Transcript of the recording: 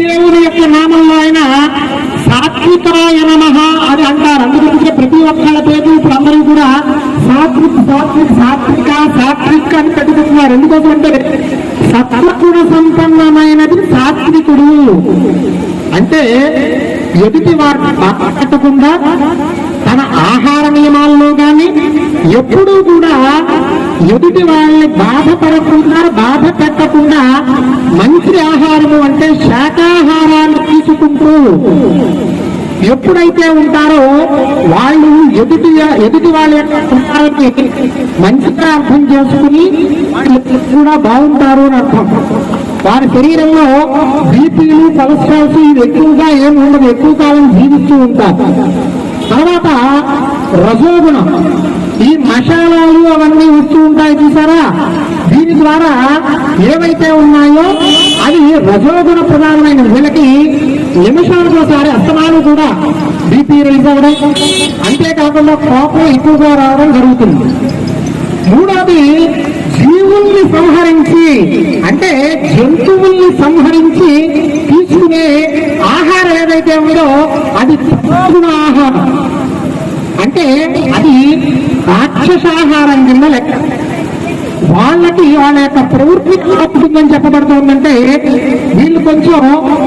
దేవుని యొక్క నామంలో ఆయన సాత్వికరాయ నమ అని అంటారు. అందుకే ప్రతి ఒక్కళ్ళ పేరు ఇప్పుడు అందరూ కూడా సాత్విక్ సాత్విక్ సాత్విక సాత్విక్ అని పెట్టుకుంటున్నారు. ఎందుకోసం అంటే సత్వగుణ సంపన్నమైనది సాత్వికుడు. అంటే ఎదుటి వారిని బాధపెట్టకుండా తన ఆహార నియమాల్లో కానీ ఎప్పుడూ కూడా ఎదుటి వాళ్ళని బాధపడకుండా బాధ పెట్టకుండా మంచి అంటే శాకాహారాన్ని తీసుకుంటూ ఎప్పుడైతే ఉంటారో వాళ్ళు ఎదుటి ఎదుటి వాళ్ళ యొక్క ఆహారాన్ని మంచిగా అర్థం చేసుకుని వాళ్ళు కూడా బాగుంటారు అని అర్థం. వారి శరీరంలో బీపీలు కొలెస్ట్రాల్స్ ఇవి ఎక్కువగా ఏమి ఉండదు ఎక్కువ కాలం జీవిస్తూ ఉంటారు. తర్వాత రజోగుణం. ఈ మసాలాలు అవన్నీ వస్తూ ఉంటాయి చూసారా? దీని ద్వారా ఏవైతే ఉన్నాయో అది రజోగుణ ప్రధానమైన వీళ్ళకి నిమిషానికి ఒకసారి అస్తమానం కూడా బీపీ రిలీజ్ అవ్వడం. అంతేకాకుండా కోపం ఎక్కువగా రావడం జరుగుతుంది. మూడవది జీవుల్ని సంహరించి అంటే జంతువుల్ని సంహరించి తీసుకునే ఆహారం ఏదైతే ఉందో అది తమోగుణ ఆహారం. అంటే అది రాక్షసాహారం కింద లెక్క. వాళ్ళకి వాళ్ళ యొక్క ప్రవృత్తి కుటుంబం చెప్పబడుతుందంటే వీళ్ళు కొంచెం